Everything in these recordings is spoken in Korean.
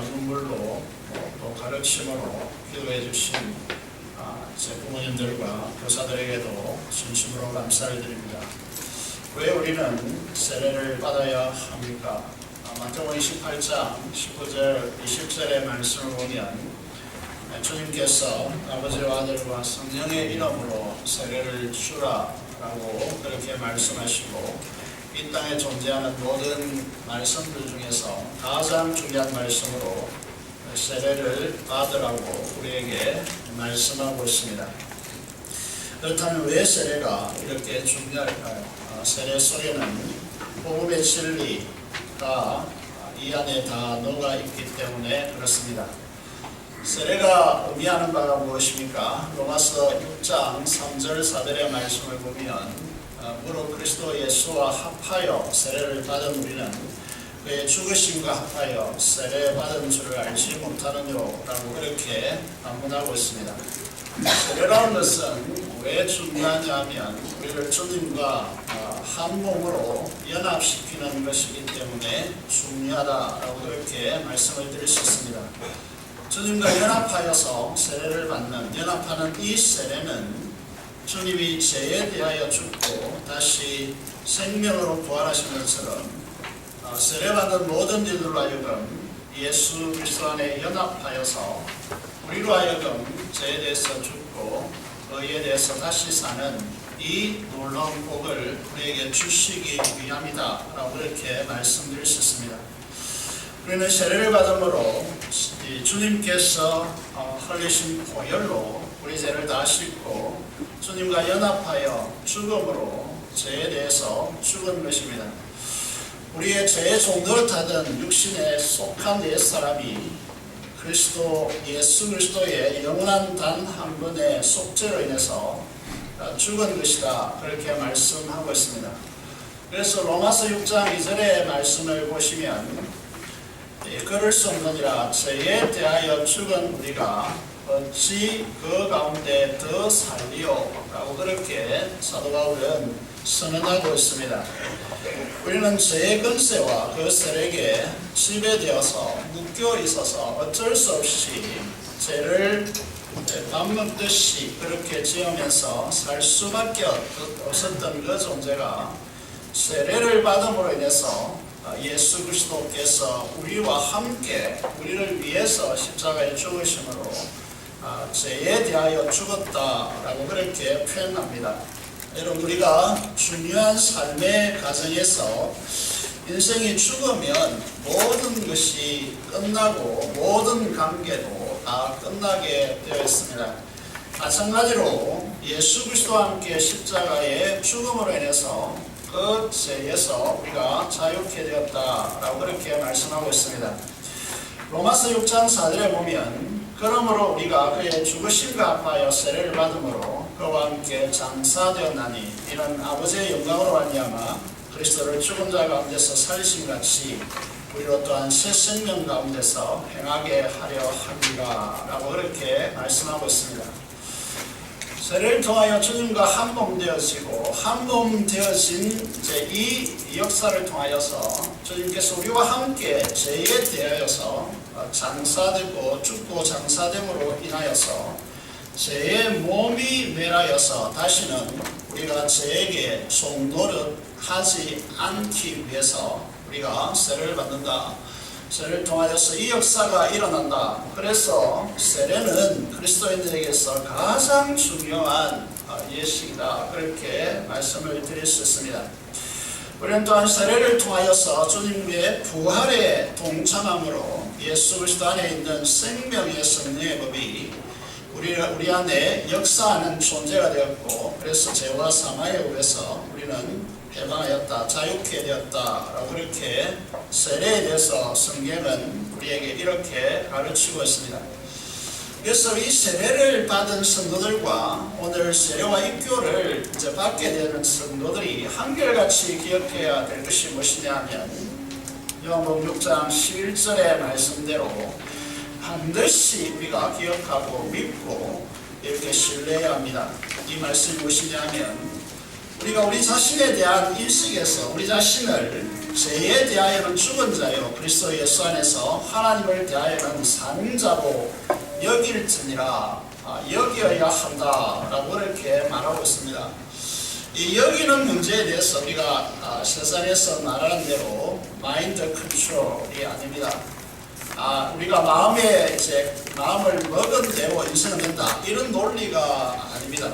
눈물로 또 가르침으로 기도해 주신 아, 제 부모님들과 교사들에게도 진심으로 감사를 드립니다. 왜 우리는 세례를 받아야 합니까? 아, 마태복음 28장 19절 20절의 말씀을 보면 주님께서 아버지와 아들과 성령의 이름으로 세례를 주라라고 그렇게 말씀하시고 이 땅에 존재하는 모든 말씀들 중에서 가장 중요한 말씀으로 세례를 받으라고 우리에게 말씀하고 있습니다. 그렇다면 왜 세례가 이렇게 중요할까요? 아, 세례 속에는 복음의 진리가 이 안에 다 녹아 있기 때문에 그렇습니다. 세례가 의미하는 바가 무엇입니까? 로마서 6장 3절 4절의 말씀을 보면 어, 무릇 그리스도 예수와 합하여 세례를 받은 우리는 그의 죽으심과 합하여 세례 받은 줄을 알지 못하느냐라고 그렇게 반문하고 있습니다. 세례라는 것은 왜 중요하냐 하면 우리를 주님과 어, 한 몸으로 연합시키는 것이기 때문에 중요하다라고 그렇게 말씀을 드릴 수 있습니다. 주님과 연합하여서 세례를 받는 연합하는 이 세례는 주님이 죄에 대하여 죽고 다시 생명으로 부활하신 것처럼 어, 세례받은 모든 이들로 하여금 예수 그리스도 안에 연합하여서 우리로 하여금 죄에 대해서 죽고 의에 대해서 다시 사는 이 놀라운 복을 우리에게 주시기 위함이다 라고 이렇게 말씀드릴 수 있습니다. 우리는 세례를 받음으로 이 주님께서 어, 흘리신 보혈로 우리 죄를 다 씻고 주님과 연합하여 죽음으로 죄에 대해서 죽은 것입니다. 우리의 죄의 종노릇하던 육신에 속한 옛 사람이 그리스도 예수 그리스도의 영원한 단한 분의 속죄로 인해서 죽은 것이다 그렇게 말씀하고 있습니다. 그래서 로마서 6장 2절의 말씀을 보시면 예, 그럴 수 없느니라 죄에 대하여 죽은 우리가 어찌 그 가운데 더 살리오 라고 그렇게 사도 바울은 선언하고 있습니다. 우리는 죄의 근세와 그 세력에 지배되어서 묶여 있어서 어쩔 수 없이 죄를 밥 먹듯이 그렇게 지으면서 살 수밖에 없었던 그 존재가 세례를 받음으로 인해서 예수 그리스도께서 우리와 함께 우리를 위해서 십자가에 죽으심으로 아, 죄에 대하여 죽었다라고 그렇게 표현합니다. 여러분 우리가 중요한 삶의 과정에서 인생이 죽으면 모든 것이 끝나고 모든 관계도 다 끝나게 되어 있습니다. 마찬가지로 예수 그리스도와 함께 십자가의 죽음으로 인해서 그 죄에서 우리가 자유케 되었다라고 그렇게 말씀하고 있습니다. 로마서 6장 4절에 보면 그러므로 우리가 그의 죽으심과 아파여 세례를 받음으로 그와 함께 장사되었나니 이는 아버지의 영광으로 말미암아 그리스도를 죽은 자 가운데서 살리심 같이 우리로 또한 새 생명 가운데서 행하게 하려 합니다라고 그렇게 말씀하고 있습니다. 세례를 통하여 주님과 한 몸 되어지고 한 몸 되어진 이 역사를 통하여서 주님께서 우리와 함께 죄에 대하여서 장사되고 죽고 장사됨으로 인하여서 죄의 몸이 멸하여서 다시는 우리가 죄에게 속노릇 하지 않기 위해서 우리가 세례를 받는다. 세례를 통하여서 이 역사가 일어난다. 그래서 세례는 그리스도인들에게서 가장 중요한 예식이다. 그렇게 말씀을 드릴 수 있습니다. 우리는 또한 세례를 통하여서 주님의 부활에 동참함으로 예수 그리스도 안에 있는 생명의 성령의 법이 우리, 우리 안에 역사하는 존재가 되었고 그래서 죄와 사망의 법에서 우리는 해방하였다, 자유케 되었다라고 그렇게 세례에 대해서 성경은 우리에게 이렇게 가르치고 있습니다. 그래서 이 세례를 받은 성도들과 오늘 세례와 입교를 이제 받게 되는 성도들이 한결같이 기억해야 될 것이 무엇이냐면 요한복음 6장 11절의 말씀대로 반드시 우리가 기억하고 믿고 이렇게 신뢰해야 합니다. 이 말씀이 무엇이냐면 우리가 우리 자신에 대한 인식에서 우리 자신을 죄에 대하여는 죽은 자요 그리스도 예수 안에서 하나님을 대하여는 사는 자로 여길지니라 아, 여기어야 한다라고 이렇게 말하고 있습니다. 이 여기는 문제에 대해서 우리가 아, 세상에서 말하는 대로 마인드 컨트롤이 아닙니다. 아, 우리가 마음에 이제 마음을 먹은 대로 인생을 된다 이런 논리가 아닙니다.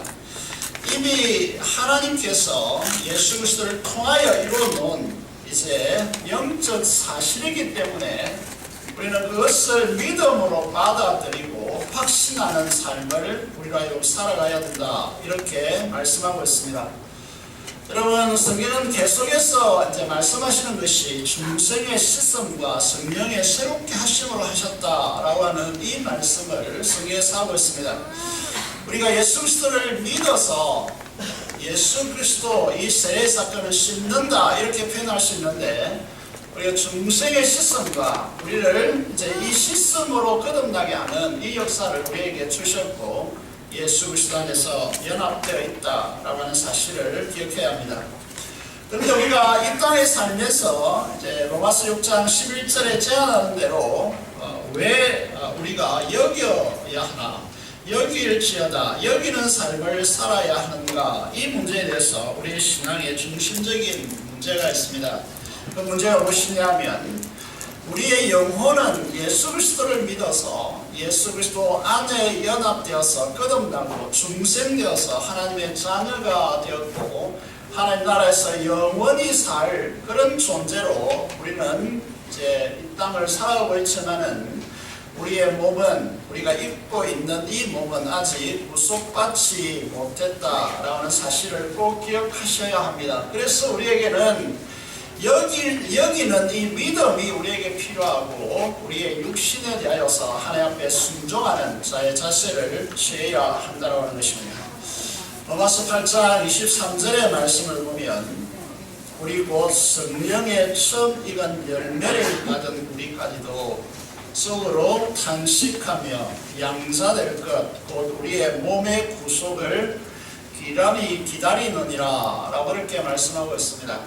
이미 하나님께서 예수 그리스도를 통하여 이루어 놓은 이제 영적 사실이기 때문에 우리는 그것을 믿음으로 받아들이고 확신하는 삶을 우리가 살아가야 된다 이렇게 말씀하고 있습니다. 여러분 성경은 계속해서 이제 말씀하시는 것이 중생의 시선과 성령의 새롭게 하심으로 하셨다라고 하는 이 말씀을 성경에서 하고 있습니다. 우리가 예수 그리스도를 믿어서 예수 그리스도 이 세례 사건을 씻는다 이렇게 표현할 수 있는데 우리가 중생의 시선과 우리를 이제 이 시선으로 거듭나게 하는 이 역사를 우리에게 주셨고 예수 그리스도 안에서 연합되어 있다라고 하는 사실을 기억해야 합니다. 그런데 우리가 이 땅에 살면서 이제 로마서 6장 11절에 제안하는 대로 어, 왜 어, 우리가 여겨야 하나 여기일지어다 여기는 삶을 살아야 하는가 이 문제에 대해서 우리의 신앙의 중심적인 문제가 있습니다. 그 문제가 무엇이냐면 우리의 영혼은 예수 그리스도를 믿어서 예수 그리스도 안에 연합되어서 거듭나고 중생되어서 하나님의 자녀가 되었고 하나님 나라에서 영원히 살 그런 존재로 우리는 이제 이 땅을 살아가고 있지만은 우리의 몸은 우리가 입고 있는 이 몸은 아직 구속받지 못했다라는 사실을 꼭 기억하셔야 합니다. 그래서 우리에게는 여기, 여기는 이 믿음이 우리에게 필요하고 우리의 육신에 대하여서 하나님 앞에 순종하는 자의 자세를 취해야 한다고 하는 것입니다. 로마서 8장 23절의 말씀을 보면 우리 곧 성령의 처음 익은 열매를 받은 우리까지도 속으로 탄식하며 양자될 것, 곧 우리의 몸의 구속을 기람이 기다리느니라 라고 이렇게 말씀하고 있습니다.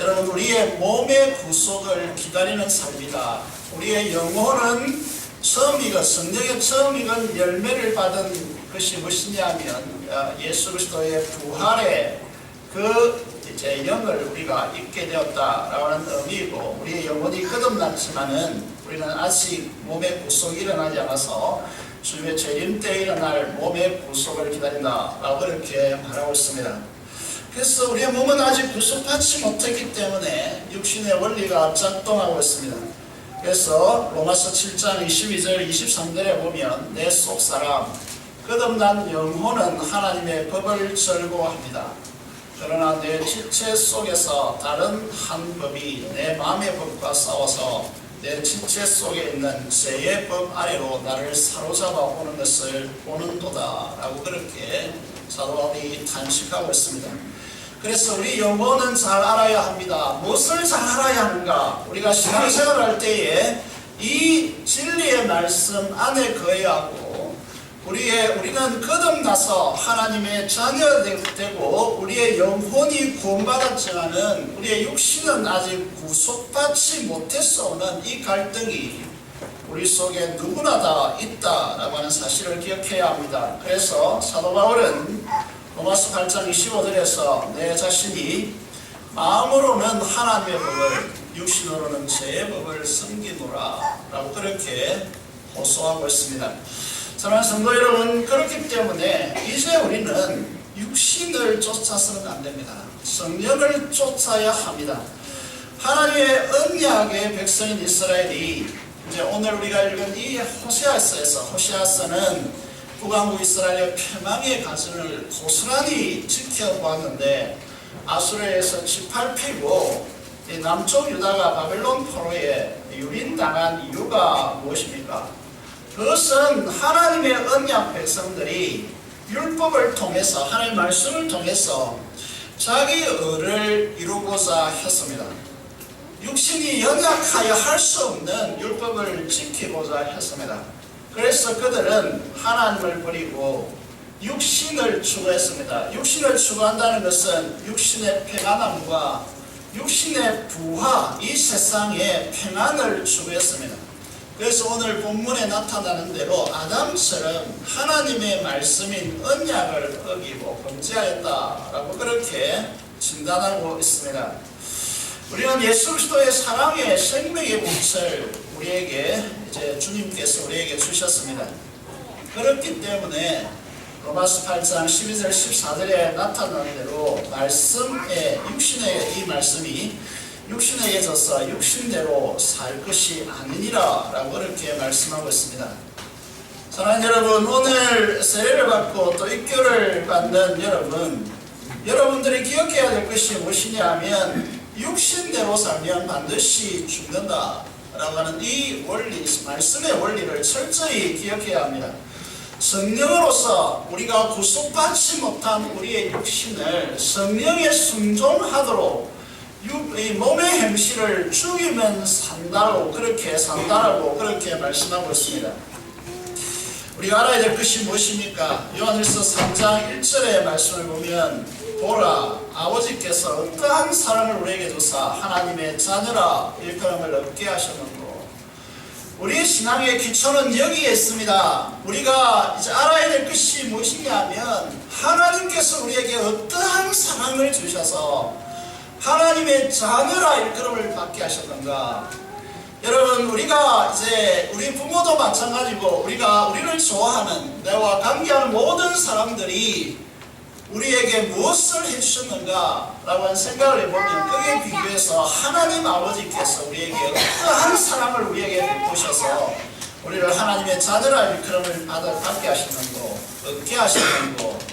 여러분 우리의 몸의 구속을 기다리는 삶이다. 우리의 영혼은 처음 익은 성령의 처음 익은 열매를 받은 것이 무엇이냐면 아, 예수 그리스도의 부활의 그 이제 영을 우리가 잊게 되었다라고 하는 의미이고 우리의 영혼이 거듭났지만은 우리는 아직 몸의 구속이 일어나지 않아서 주님의 재림 때 일어날 몸의 구속을 기다린다라고 이렇게 말하고 있습니다. 그래서 우리의 몸은 아직 구속받지 못했기 때문에 육신의 원리가 작동하고 있습니다. 그래서 로마서 7장 22절 23절에 보면 내 속 사람 거듭난 영혼은 하나님의 법을 절고합니다. 그러나 내 지체 속에서 다른 한 법이 내 마음의 법과 싸워서 내 지체 속에 있는 죄의 법 아래로 나를 사로잡아 오는 것을 보는도다 라고 그렇게 사도 바울이 탄식하고 있습니다. 그래서 우리 영혼은 잘 알아야 합니다. 무엇을 잘 알아야 하는가? 우리가 신앙생활할 때에 이 진리의 말씀 안에 거해야 하고 우리의 우리는 거듭나서 하나님의 자녀 되고 우리의 영혼이 구원받았지만은 우리의 육신은 아직 구속받지 못했어오는 이 갈등이 우리 속에 누구나 다 있다라고 하는 사실을 기억해야 합니다. 그래서 사도 바울은 로마서 8장 25절에서 내 자신이 마음으로는 하나님의 법을 육신으로는 죄의 법을 섬기노라 라고 그렇게 호소하고 있습니다. 사랑하는 성도 여러분 그렇기 때문에 이제 우리는 육신을 쫓아서는 안 됩니다. 성령을 쫓아야 합니다. 하나님의 언약의 백성인 이스라엘이 이제 오늘 우리가 읽은 이 호세아서에서 호세아서는 북왕국 이스라엘의 패망의 가정을 고스란히 지켜보았는데 아수르에서 짓밟히고 이 남쪽 유다가 바벨론 포로에 유린당한 이유가 무엇입니까? 그것은 하나님의 언약 백성들이 율법을 통해서 하나님의 말씀을 통해서 자기 의를 이루고자 했습니다. 육신이 연약하여 할 수 없는 율법을 지키고자 했습니다. 그래서 그들은 하나님을 버리고 육신을 추구했습니다. 육신을 추구한다는 것은 육신의 평안함과 육신의 부하, 이 세상의 평안을 추구했습니다. 그래서 오늘 본문에 나타나는 대로 아담처럼 하나님의 말씀인 언약을 어기고 범죄하였다라고 그렇게 진단하고 있습니다. 우리는 예수 그리스도의 사랑의 생명의 몫을 우리에게 이제 주님께서 우리에게 주셨습니다. 그렇기 때문에 로마서 8장 12절 14절에 나타나는 대로 말씀의 육신의 이 말씀이 육신에게 져서 육신대로 살 것이 아니니라 라고 그렇게 말씀하고 있습니다. 사랑하는 여러분 오늘 세례를 받고 또 입교를 받는 여러분 여러분들이 기억해야 될 것이 무엇이냐 하면 육신대로 살면 반드시 죽는다 라고 하는 이 원리 말씀의 원리를 철저히 기억해야 합니다. 성령으로서 우리가 구속받지 못한 우리의 육신을 성령에 순종하도록 육- 이 몸의 행실을 죽이면 산다고 그렇게 산다라고 그렇게 말씀하고 있습니다. 우리가 알아야 될 것이 무엇입니까? 요한일서 3장 1절의 말씀을 보면 보라 아버지께서 어떠한 사랑을 우리에게 주사 하나님의 자녀라 일컬음을 얻게 하셨는고 우리의 신앙의 기초는 여기에 있습니다. 우리가 이제 알아야 될 것이 무엇이냐면 하나님께서 우리에게 어떠한 사랑을 주셔서 하나님의 자녀라 일컬음을 받게 하셨던가? 여러분 우리가 이제 우리 부모도 마찬가지고 우리가 우리를 좋아하는 내와 관계하는 모든 사람들이 우리에게 무엇을 해주셨는가 라고 하는 생각을 해보면 그에 비교해서 하나님 아버지께서 우리에게 어떠한 사랑을 우리에게 베푸셔서 우리를 하나님의 자녀라 일컬음을 받게 하시는고 얻게 하시는고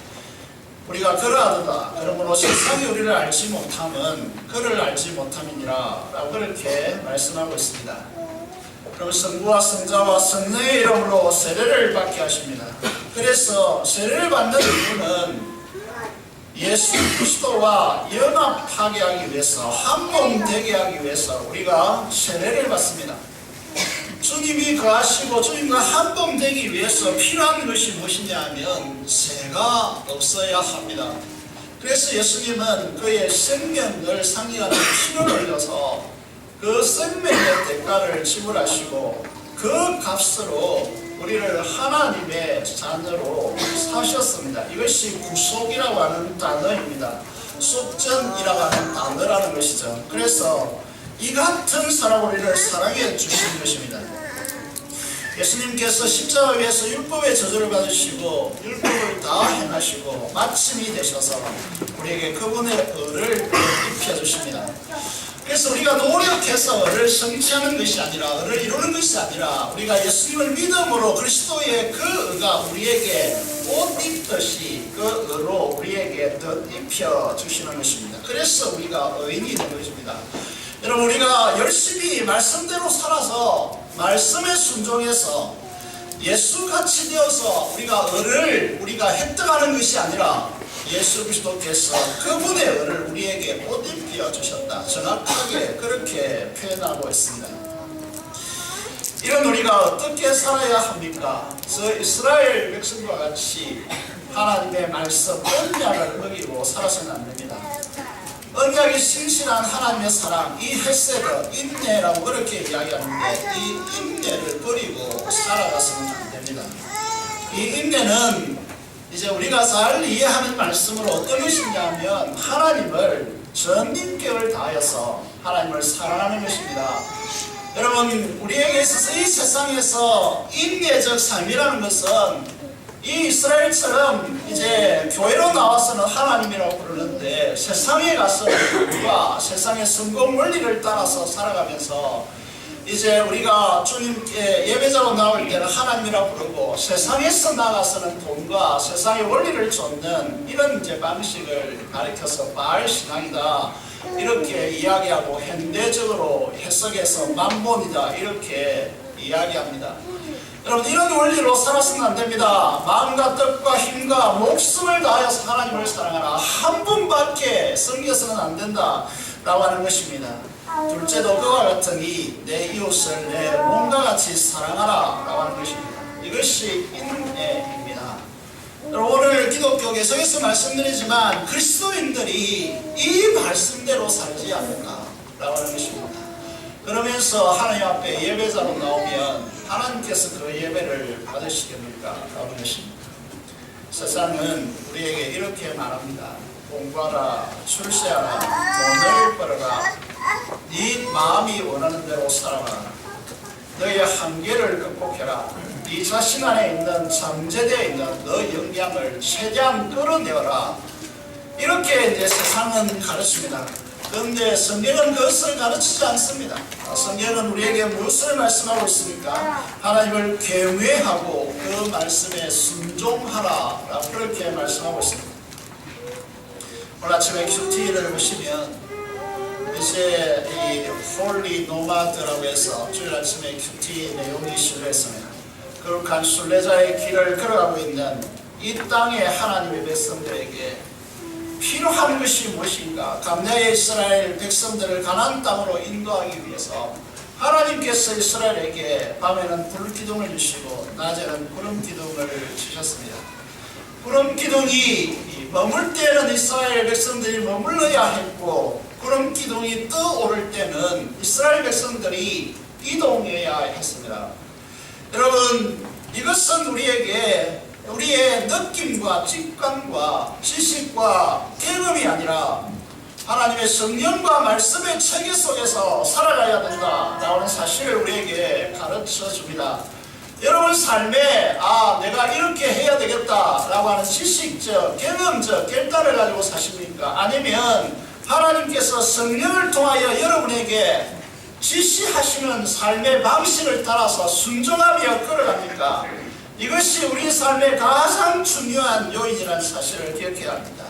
우리가 그러하도다. 그러므로 세상이 우리를 알지 못함은 그를 알지 못함이니라 라고 그렇게 말씀하고 있습니다. 그럼 성부와 성자와 성령의 이름으로 세례를 받게 하십니다. 그래서 세례를 받는 이유는 예수 그리스도와 연합하게 하기 위해서 한 몸 되게 하기 위해서 우리가 세례를 받습니다 주님이 거하시고 주님과 한몸 되기 위해서 필요한 것이 무엇이냐 하면 죄가 없어야 합니다. 그래서 예수님은 그의 생명을 상기하는 피를 흘려서 그 생명의 대가를 지불하시고 그 값으로 우리를 하나님의 자녀로 사셨습니다. 이것이 구속이라고 하는 단어입니다. 속전이라고 하는 단어라는 것이죠. 그래서 이 같은 사람 우리를 사랑해 주신 것입니다. 예수님께서 십자가 위에서 율법의 저주를 받으시고 율법을 다 행하시고 마침이 되셔서 우리에게 그분의 의를 입혀주십니다. 그래서 우리가 노력해서 의를 성취하는 것이 아니라 의를 이루는 것이 아니라 우리가 예수님을 믿음으로 그리스도의 그 의가 우리에게 옷 입듯이 그 의로 우리에게 덧 입혀 주시는 것입니다. 그래서 우리가 의인이 된 것입니다. 여러분 우리가 열심히 말씀대로 살아서 말씀에 순종해서 예수같이 되어서 우리가 의를 우리가 획득하는 것이 아니라 예수 그리스도께서 그분의 의를 우리에게 옷 입혀 주셨다. 정확하게 그렇게 표현하고 있습니다. 이런 우리가 어떻게 살아야 합니까? 저 이스라엘 백성과 같이 하나님의 말씀 언약을 어기고 살아서는 안 됩니다. 언약이 신실한 하나님의 사랑, 이 헤세드, 인내라고 그렇게 이야기하는데 이 인내를 버리고 살아가서는 안 됩니다. 이 인내는 이제 우리가 잘 이해하는 말씀으로 어떤 것이냐면 하나님을 전 인격을 다하여서 하나님을 사랑하는 것입니다. 여러분 우리에게 있어서 이 세상에서 인내적 삶이라는 것은 이 이스라엘처럼 이제 교회로 나와서는 하나님이라고 부르는데 세상에 가서는 우리가 세상의 성공 원리를 따라서 살아가면서 이제 우리가 주님께 예배자로 나올 때는 하나님이라 부르고 세상에서 나가서는 돈과 세상의 원리를 쫓는 이런 이제 방식을 가리켜서 바알 신앙이다 이렇게 이야기하고 현대적으로 해석해서 만본이다 이렇게 이야기합니다. 여러분 이런 원리로 살아서는 안 됩니다. 마음과 뜻과 힘과 목숨을 다하여서 하나님을 사랑하라. 한 분밖에 섬겨서는 안 된다. 라고 하는 것입니다. 둘째도 그와 같으니 내 이웃을 내 몸과 같이 사랑하라. 라고 하는 것입니다. 이것이 인애입니다. 여러분, 오늘 기독교 개성에서 말씀드리지만 그리스도인들이 이 말씀대로 살지 않는가. 라고 하는 것입니다. 그러면서 하나님 앞에 예배자로 나오면 하나님께서 그 예배를 받으시겠습니까? 라는 것입니다. 세상은 우리에게 이렇게 말합니다. 공부하라, 출세하라, 돈을 벌어라, 네 마음이 원하는 대로 살아라. 너의 한계를 극복해라. 네 자신 안에 있는 잠재되어 있는 너 역량을 최대한 끌어내어라. 이렇게 이제 세상은 가르칩니다. 그런데 성경은 그것을 가르치지 않습니다. 성경은 우리에게 무엇을 말씀하고 있습니까? 하나님을 경외하고 그 말씀에 순종하라. 그렇게 말씀하고 있습니다. 오늘 아침에 큐티를 보시면 이제 이 홀리 노마드라고 해서 주일 아침에 큐티 내용이 실려있습니다. 거룩한 순례자의 길을 걸어가고 있는 이 땅의 하나님의 백성들에게 필요한 것이 무엇인가? 감내의 이스라엘 백성들을 가나안 땅으로 인도하기 위해서 하나님께서 이스라엘에게 밤에는 불 기둥을 주시고 낮에는 구름 기둥을 주셨습니다. 구름 기둥이 머물 때는 이스라엘 백성들이 머물러야 했고 구름 기둥이 떠오를 때는 이스라엘 백성들이 이동해야 했습니다. 여러분 이것은 우리에게 우리의 느낌과 직감과 지식과 경험이 아니라 하나님의 성령과 말씀의 체계 속에서 살아가야 된다 라는 사실을 우리에게 가르쳐 줍니다. 여러분 삶에 아 내가 이렇게 해야 되겠다 라고 하는 지식적 경험적 결단을 가지고 사십니까? 아니면 하나님께서 성령을 통하여 여러분에게 지시하시는 삶의 방식을 따라서 순종하며 끌어갑니까? 이것이 우리 삶의 가장 중요한 요인이라는 사실을 기억해야 합니다.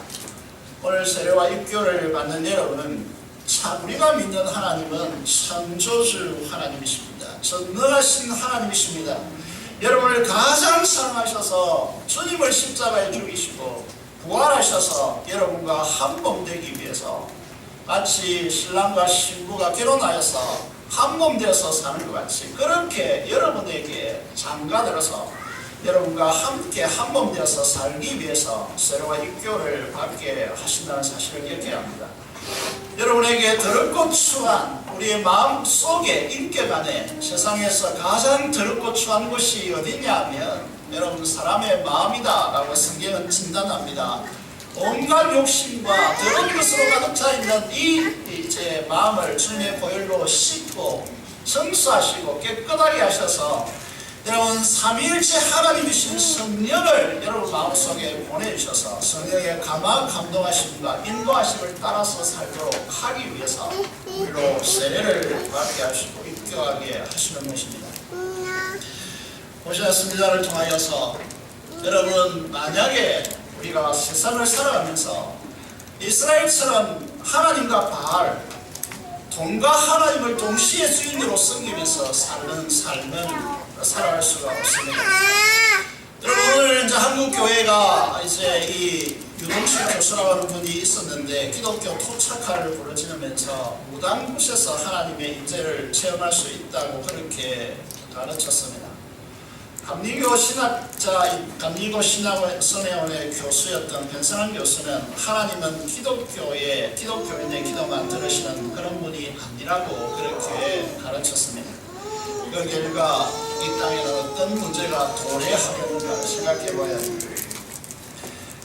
오늘 세례와 입교를 받는 여러분은 참 우리가 믿는 하나님은 창조주 하나님이십니다. 전능하신 하나님이십니다. 여러분을 가장 사랑하셔서 주님을 십자가에 죽이시고 부활하셔서 여러분과 한 몸 되기 위해서 마치 신랑과 신부가 결혼하여서 한 몸 되어서 사는 것 같이 그렇게 여러분에게 장가들어서 여러분과 함께 한 몸 되어서 살기 위해서 세례와 입교를 받게 하신다는 사실을 기억해야 합니다. 여러분에게 더럽고 추한 우리의 마음 속에 인격 안에 세상에서 가장 더럽고 추한 것이 어디냐 하면 여러분 사람의 마음이다 라고 성경은 진단합니다. 온갖 욕심과 더러운 것으로 가득 차 있는 이 이제 마음을 주님의 보혈로 씻고 청소하시고 깨끗하게 하셔서 여러분 삼위일체 하나님이신 성령을 여러분 마음속에 보내주셔서 성령의 감화 감동하심과 인도하심을 따라서 살도록 하기 위해서 우리로 세례를 받게 하시고 입교하게 하시는 것입니다. 보셨습니다를 통하여서 여러분 만약에 우리가 세상을 살아가면서 이스라엘처럼 하나님과 바알 돈과 하나님을 동시에 주인으로 섬기면서 사는 삶은 살아갈 수가 없습니다. 여러분 오늘 이제 한국 교회가 이제 이 유동식 교수라고 하는 분이 있었는데 기독교 토착화를 부르짖으면서 무당 곳에서 하나님의 임재를 체험할 수 있다고 그렇게 가르쳤습니다. 감리교 신학자, 감리교 신학선회원의 교수였던 변성환 교수는 하나님은 기독교의 기독교인의 기도만 들으시는 그런 분이 아니라고 그렇게 가르쳤습니다. 그 결과 이 땅에는 어떤 문제가 도래하겠는가 생각해 봐야 합니다.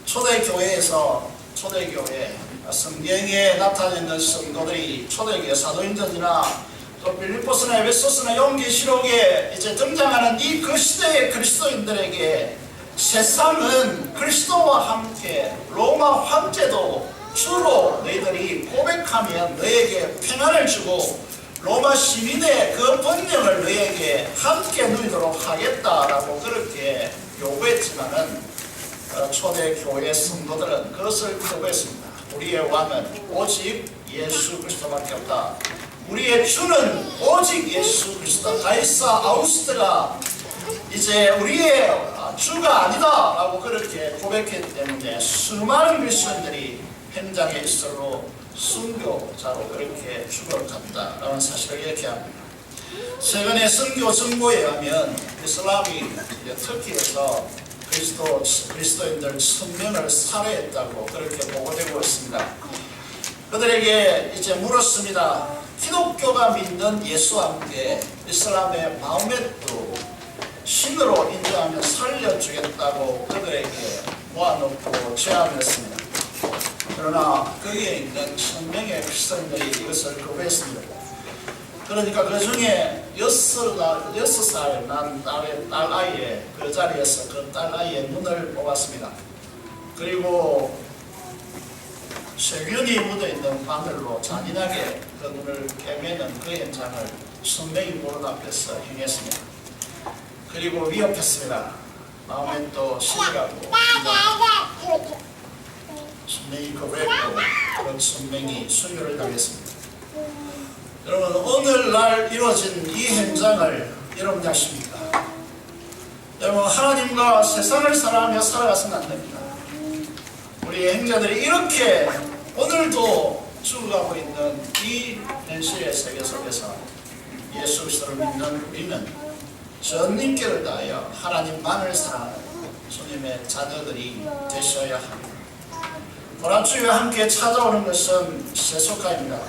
초대교회에서 초대교회 성경에 나타내는 성도들이 초대교회 사도행전이나 또 빌리포스나 에베소스나 용기시록에 이제 등장하는 이 그 시대의 그리스도인들에게 세상은 그리스도와 함께 로마 황제도 주로 너희들이 고백하면 너에게 평안을 주고 로마 시민의 그 번영을 너에게 함께 누리도록 하겠다라고 그렇게 요구했지만은 어, 초대 교회 성도들은 그것을 거부했습니다. 우리의 왕은 오직 예수 그리스도밖에 없다. 우리의 주는 오직 예수 그리스도. 가이사 아우스트가 이제 우리의 주가 아니다 라고 그렇게 고백했기 때문에 수많은 그리스도인들이 현장에 있어로 순교자로 그렇게 죽어갔다라는 사실을 이렇게 합니다. 최근에 선교 정보에 의하면 이슬람이 터키에서 그리스도 그리스도인들 천명을 살해했다고 그렇게 보고되고 있습니다. 그들에게 이제 물었습니다. 기독교가 믿는 예수와 함께 이슬람의 마음에도 신으로 인정하며 살려주겠다고 그들에게 모아놓고 제안했습니다. 그러나 거기에 있는 천명의 크리스천들이 이것을 거부했습니다. 그러니까 그 중에 여섯, 살난 딸의 딸 아이의 그 자리에서 그 딸 아이의 눈을 뽑았습니다. 그리고 세균이 묻어있는 바늘로 잔인하게 그 눈을 깨매는 그 현장을 선명히 보는 앞에서 행했습니다. 그리고 위협했습니다. 마음에 또 시기가고 선명히 거부했고 그 선명히 순교를 당했습니다. 여러분 오늘날 이루어진 이 현장을 여러분이 아십니까? 여러분 하나님과 세상을 사랑하며 살아가서는 안 됩니다. 우리 행자들이 이렇게 오늘도 죽어가고 있는 이 현실의 세계 속에서 예수 그리스도를 믿는 우리는 전님께를 다하여 하나님만을 사랑하는 주님의 자녀들이 되셔야 합니다. 고난주와 함께 찾아오는 것은 세속화입니다.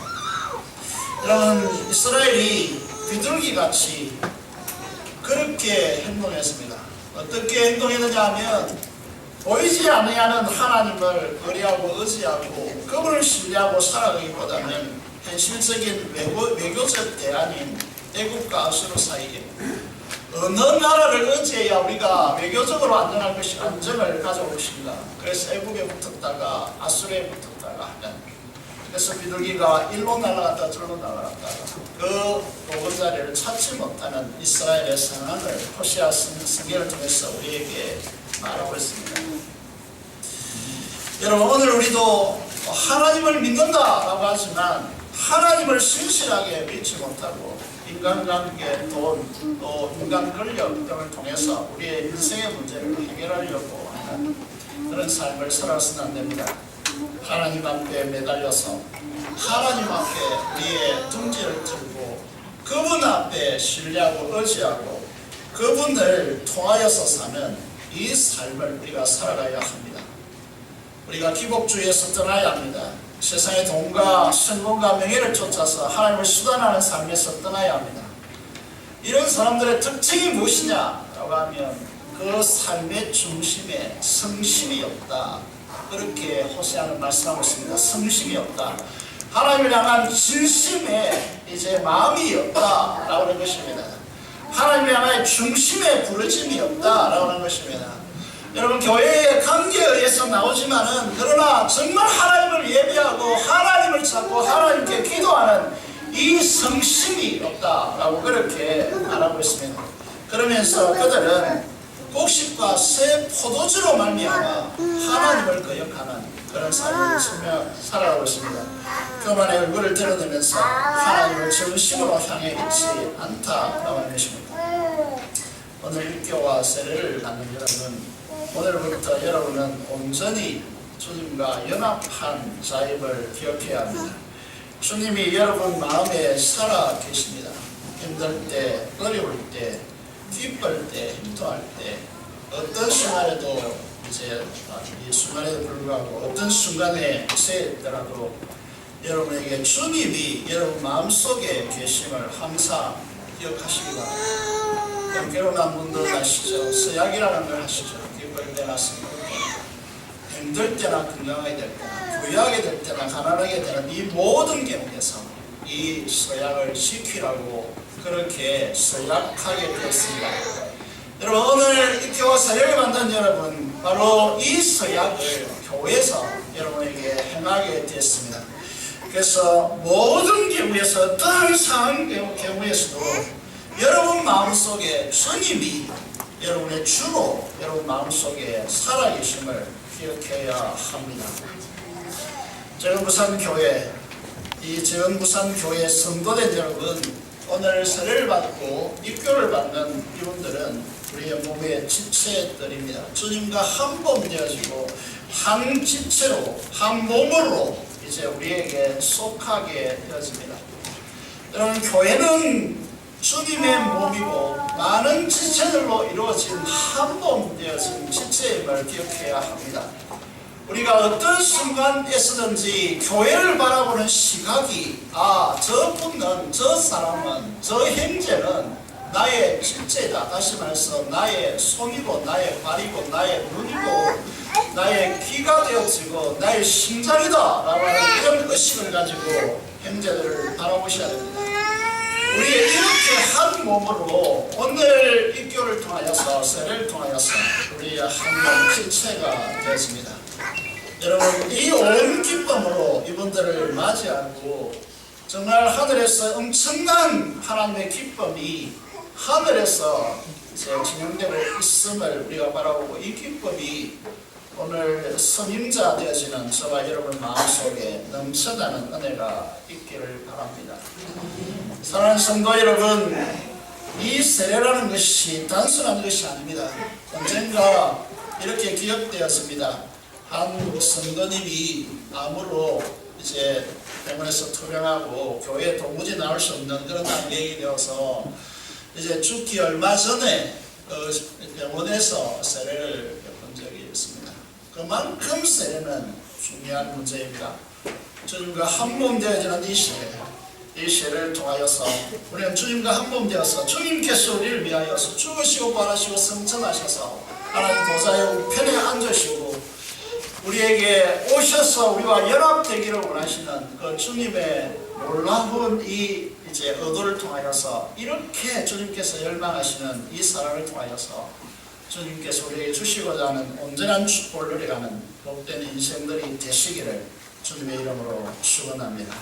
여러분 이스라엘이 비둘기 같이 그렇게 행동했습니다. 어떻게 행동했느냐 하면 보이지 아니하는 하나님을 의뢰하고 의지하고 그분을 신뢰하고 살아가기보다는 현실적인 외교, 외교적 대안인 애국과 아수르 사이에 어느 나라를 의지해야 우리가 외교적으로 안전할 것이 안정을 것인가? 그래서 애국에 붙었다가 아수르에 붙었다가 그래서 비둘기가 일로 날아갔다 저로 날아갔다가 그 보금자리를 찾지 못하는 이스라엘의 상황을 호시아 성경을 통해서 우리에게 말하고 있습니다. 여러분 오늘 우리도 하나님을 믿는다라고 하지만 하나님을 신실하게 믿지 못하고 인간관계 돈, 또 인간 권력 등을 통해서 우리의 인생의 문제를 해결하려고 하는 그런 삶을 살아서는 안 됩니다. 하나님 앞에 매달려서 하나님 앞에 우리의 둥지를 틀고 그분 앞에 신뢰하고 의지하고 그분을 통하여서 사는 이 삶을 우리가 살아가야 합니다. 우리가 기복주의에서 떠나야 합니다. 세상의 돈과 성공과 명예를 쫓아서 하나님을 수단하는 삶에서 떠나야 합니다. 이런 사람들의 특징이 무엇이냐라고 하면 그 삶의 중심에 성심이 없다. 그렇게 호세아는 말씀하고 있습니다. 성심이 없다. 하나님을 향한 진심에 이제 마음이 없다라고 하는 것입니다. 하나님을 향한 중심에 부르짐이 없다라고 하는 것입니다. 여러분 교회의 관계에 의해서 나오지만은 그러나 정말 하나님을 예배하고 하나님을 찾고 하나님께 기도하는 이 성심이 없다라고 그렇게 말하고 있습니다. 그러면서 그들은 곡식과 새 포도주로 말미암아 하나님을 거역하는 그런 삶을 살며 살아가고 있습니다. 교만의 얼굴을 드러내면서 하나님을 정심으로 향해 있지 않다라고 하는 것입니다. 오늘 일교와 세례를 받는 여러분 오늘부터 여러분은 온전히 주님과 연합한 자임을 기억해야 합니다. 주님이 여러분 마음에 살아 계십니다. 힘들 때, 어려울 때, 기쁠 때, 힘도할 때, 어떤 순간에도 이제 이 순간에도 불구하고 어떤 순간에 세더라도 여러분에게 주님이 여러분 마음속에 계심을 항상 기억하시기 바랍니다. 결혼한 분들 아시죠? 서약이라는 걸 하시죠. 때나 때나 힘들 때나 건강하게 될 때나 부유하게 될 때나 가난하게 되는 이 모든 경우에서 이 서약을 지키라고 그렇게 서약하게 되었습니다. 여러분 오늘 이태와 서약을 만든 여러분 바로 이 서약을 교회에서 여러분에게 행하게 되었습니다. 그래서 모든 경우에서 어떤 상황 경우- 경우에서도 여러분 마음속에 주님이 여러분의 주로 여러분 마음속에 살아계심을 기억해야 합니다. 저은부산 교회 이 저은부산 교회 성도된 여러분 오늘 세례를 받고 입교를 받는 이분들은 우리의 몸의 지체들입니다. 주님과 한몸 되어지고 한 지체로 한 몸으로 이제 우리에게 속하게 되어집니다. 여러분 교회는 주님의 몸이고 많은 지체들로 이루어진 한 몸 되어진 지체임을 기억해야 합니다. 우리가 어떤 순간에서든지 교회를 바라보는 시각이 아 저 분은 저 사람은 저 형제는 나의 실제다. 다시 말해서 나의 손이고 나의 발이고 나의 눈이고 나의 귀가 되어지고 나의 심장이다. 라고 하는 이런 의식을 가지고 형제들을 바라보셔야 됩니다 우리 이렇게 한 몸으로 오늘 입교를 통하여서 세례를 통하여서 우리의 한몸 실체가 되었습니다 여러분 이 온 기쁨으로 이분들을 맞이하고 정말 하늘에서 엄청난 하나님의 기쁨이 하늘에서 진행되고 있음을 우리가 바라보고 이 기쁨이 오늘 선임자 되어지는 저와 여러분 마음속에 넘쳐나는 은혜가 있기를 바랍니다. 사랑하는 성도 여러분, 이 세례라는 것이 단순한 것이 아닙니다. 언젠가 이렇게 기억되었습니다. 한 성도님이 암으로 이제 병원에서 투병하고 교회에 도무지 나올 수 없는 그런 안경이 되어서 이제 죽기 얼마 전에 그 병원에서 세례를 본 적이 있습니다. 그만큼 세례는 중요한 문제입니다. 주님과 한몸 되어지는 이 세례, 이 세례를 통하여서 우리는 주님과 한몸 되어서 주님께서 우리를 위하여서 죽으시고 부활하시고 성천하셔서 하나님 보좌의 우편에 앉으시고 우리에게 오셔서 우리와 연합되기를 원하시는 그 주님의 놀라운 이 이제 의도를 통하여서 이렇게 주님께서 열망하시는 이 사랑을 통하여서 주님께서 우리에게 주시고자 하는 온전한 축복을 누려가는 복된 인생들이 되시기를 주님의 이름으로 축원합니다.